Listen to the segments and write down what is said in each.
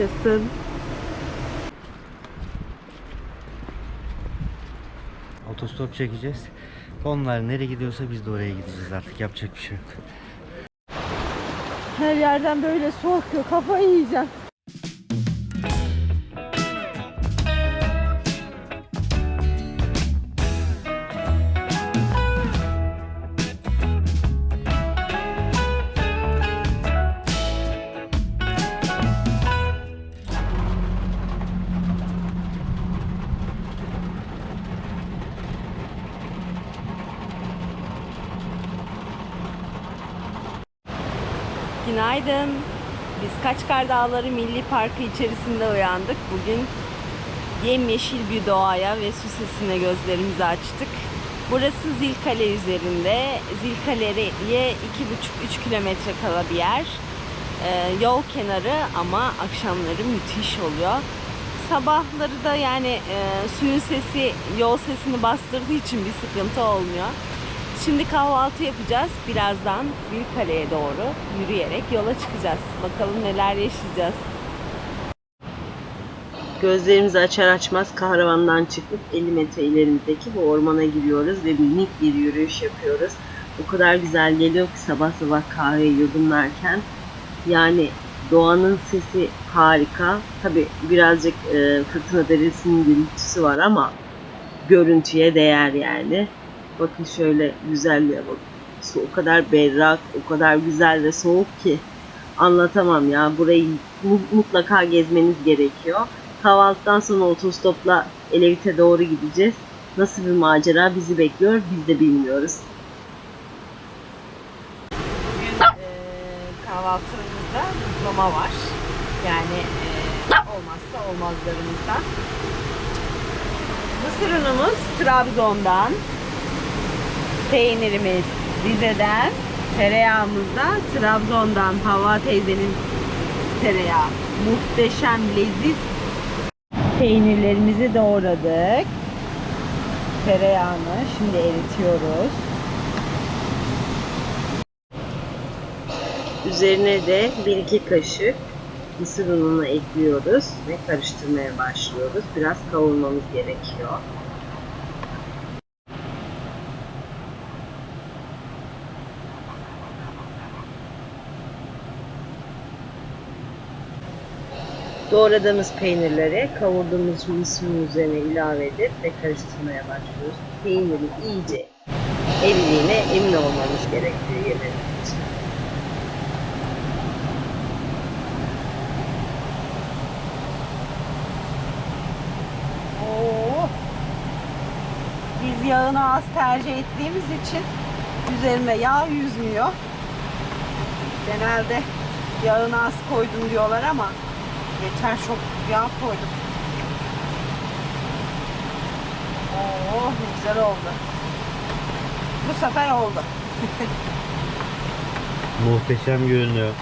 Yaşasın. Otostop çekeceğiz. Onlar nereye gidiyorsa biz de oraya gideceğiz artık yapacak bir şey yok. Her yerden böyle su akıyor. Kafayı yiyeceğim. Günaydın. Biz Kaçkar Dağları Milli Parkı içerisinde uyandık. Bugün yemyeşil bir doğaya ve su sesine gözlerimizi açtık. Burası Zilkale üzerinde. Zilkale'ye 2,5-3 kilometre kala bir yer. Ee, yol kenarı ama akşamları müthiş oluyor. Sabahları da yani e, suyun sesi yol sesini bastırdığı için bir sıkıntı olmuyor. Şimdi kahvaltı yapacağız. Birazdan Zilkale'ye doğru yürüyerek yola çıkacağız. Bakalım neler yaşayacağız. Gözlerimizi açar açmaz kahramandan çıkıp 50 metre ilerimizdeki bu ormana giriyoruz ve minik bir yürüyüş yapıyoruz. O kadar güzel geliyor ki sabah sabah kahveyi yudumlarken. Yani doğanın sesi harika. Tabi birazcık e, fırtına deresinin gürültüsü var ama görüntüye değer yani. Bakın şöyle güzelliğe bak. Su o kadar berrak, o kadar güzel ve soğuk ki anlatamam ya. Burayı mu- mutlaka gezmeniz gerekiyor. Kahvaltıdan sonra otostopla Elevit'e doğru gideceğiz. Nasıl bir macera bizi bekliyor biz de bilmiyoruz. Bugün kahvaltımızda diploma var. Yani e, olmazsa olmazlarımızdan. Mısır unumuz Trabzon'dan. Peynirimiz Rize'den. Tereyağımız da Trabzon'dan. Hava teyzenin tereyağı. Muhteşem, leziz. Peynirlerimizi doğradık. Tereyağını şimdi eritiyoruz. Üzerine de 1-2 kaşık mısır ununu ekliyoruz ve karıştırmaya başlıyoruz. Biraz kavurmamız gerekiyor. Doğradığımız peynirleri kavurduğumuz mısırın üzerine ilave edip ve karıştırmaya başlıyoruz. Peynirin iyice eridiğine emin olmamız gerekiyor yemeğin için. Oo. Biz yağını az tercih ettiğimiz için üzerinde yağ yüzmüyor. Genelde yağını az koydum diyorlar ama geçen çok yağ koydum. Oo ne güzel oldu. Bu sefer oldu. Muhteşem görünüyor.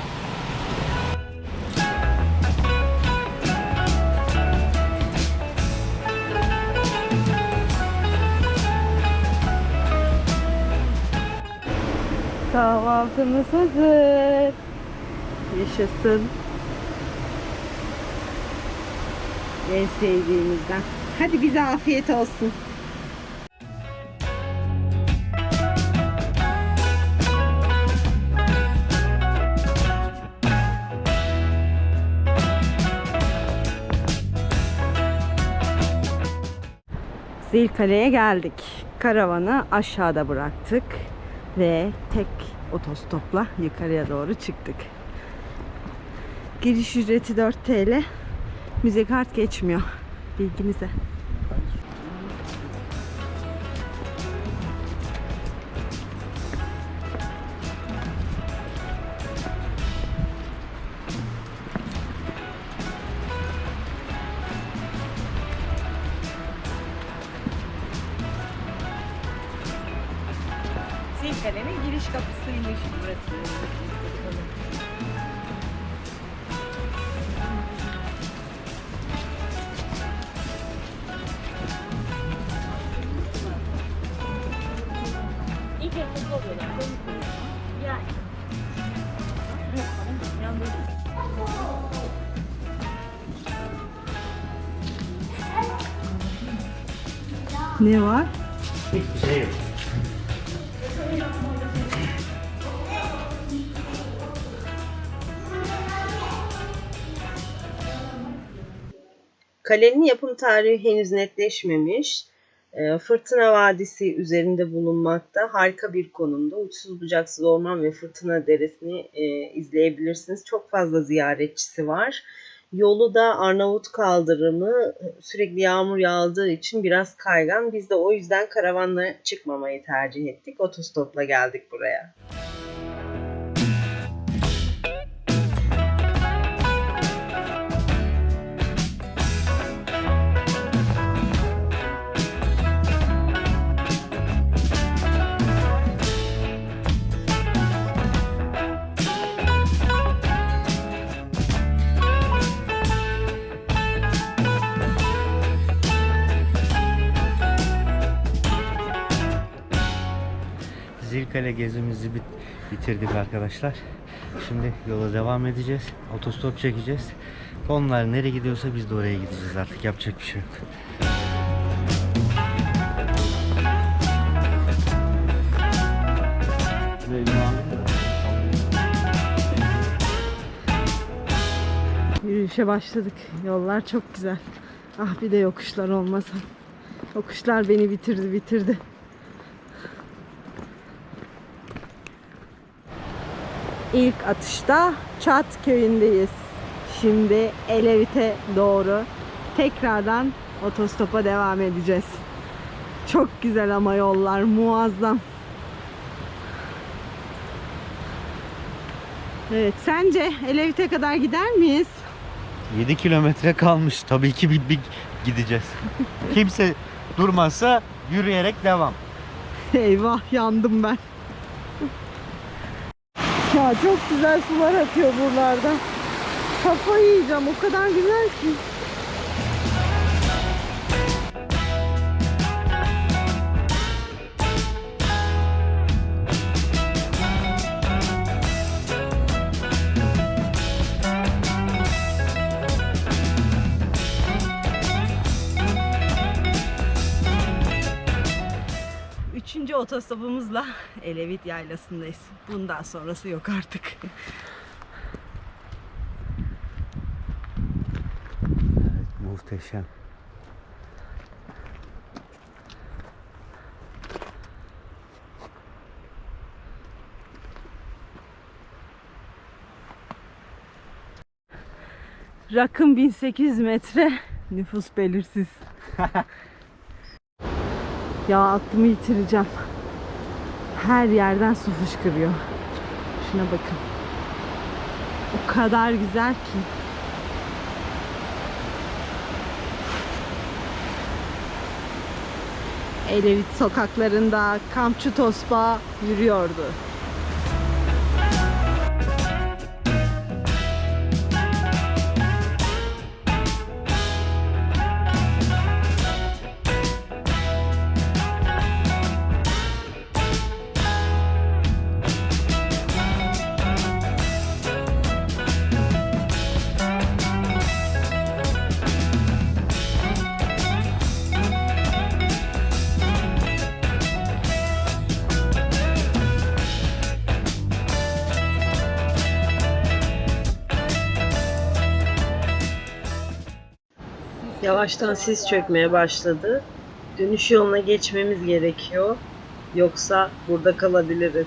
Kahvaltımız hazır. Yaşasın. En sevdiğimizden. Hadi bize afiyet olsun. Zilkale'ye geldik. Karavanı aşağıda bıraktık ve tek otostopla yukarıya doğru çıktık. Giriş ücreti 4 TL. Müze kart geçmiyor. Bilginize. Zilkale'nin giriş kapısıymış burası. Ne var? Hiçbir şey yok. Kalenin yapım tarihi henüz netleşmemiş. Ee, Fırtına Vadisi üzerinde bulunmakta. Harika bir konumda. Uçsuz bucaksız orman ve Fırtına Deresi'ni e, izleyebilirsiniz. Çok fazla ziyaretçisi var. Yolu da Arnavut kaldırımı sürekli yağmur yağdığı için biraz kaygan. Biz de o yüzden karavanla çıkmamayı tercih ettik. Otostopla geldik buraya. Zilkale gezimizi bit- bitirdik arkadaşlar. Şimdi yola devam edeceğiz. Otostop çekeceğiz. Onlar nereye gidiyorsa biz de oraya gideceğiz artık. Yapacak bir şey yok. Yürüyüşe başladık. Yollar çok güzel. Ah bir de yokuşlar olmasa. Yokuşlar beni bitirdi bitirdi. İlk atışta Çat köyündeyiz. Şimdi Elevit'e doğru tekrardan otostopa devam edeceğiz. Çok güzel ama yollar muazzam. Evet sence Elevit'e kadar gider miyiz? 7 kilometre kalmış. Tabii ki bir, bir gideceğiz. Kimse durmazsa yürüyerek devam. Eyvah yandım ben. Ya çok güzel sular akıyor buralarda. Kafayı yiyeceğim o kadar güzel ki. Otostopumuzla Elevit Yaylası'ndayız. Bundan sonrası yok artık. Evet, muhteşem. Rakım 1800 metre, nüfus belirsiz. ya aklımı yitireceğim. Her yerden su fışkırıyor. Şuna bakın. O kadar güzel ki. Elevit sokaklarında kampçı tosba yürüyordu. Yavaştan sis çökmeye başladı. Dönüş yoluna geçmemiz gerekiyor. Yoksa burada kalabiliriz.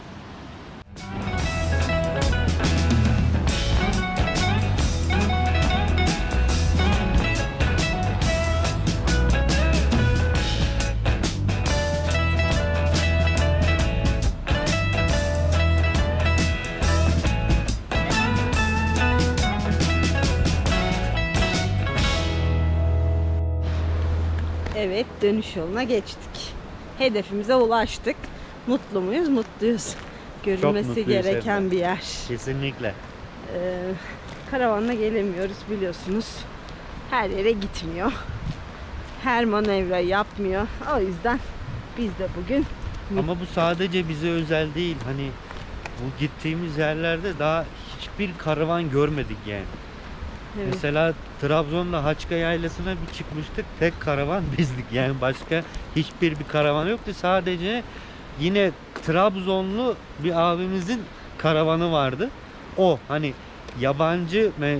Dönüş yoluna geçtik. Hedefimize ulaştık. Mutlu muyuz? Mutluyuz. Görülmesi gereken hem de. bir yer. Kesinlikle. Ee, karavanla gelemiyoruz biliyorsunuz. Her yere gitmiyor. Her manevra yapmıyor. O yüzden biz de bugün Ama bu sadece bize özel değil. Hani bu gittiğimiz yerlerde daha hiçbir karavan görmedik yani. Evet. Mesela Trabzon'da Haçka Yaylası'na bir çıkmıştık. Tek karavan bizdik. Yani başka hiçbir bir karavan yoktu. Sadece yine Trabzonlu bir abimizin karavanı vardı. O hani yabancı ve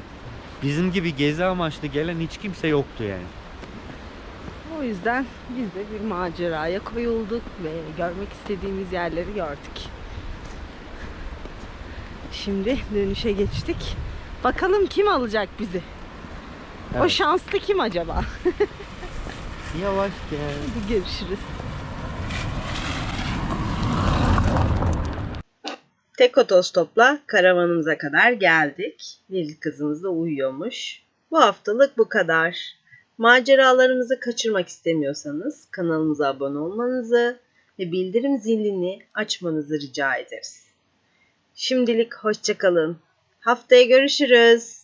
bizim gibi gezi amaçlı gelen hiç kimse yoktu yani. O yüzden biz de bir maceraya koyulduk ve görmek istediğimiz yerleri gördük. Şimdi dönüşe geçtik. Bakalım kim alacak bizi? O Evet. şanslı kim acaba? Yavaş gel. Hadi görüşürüz. Tek otostopla karavanımıza kadar geldik. Lil kızımız da uyuyormuş. Bu haftalık bu kadar. Maceralarımızı kaçırmak istemiyorsanız kanalımıza abone olmanızı ve bildirim zilini açmanızı rica ederiz. Şimdilik hoşçakalın. Haftaya görüşürüz.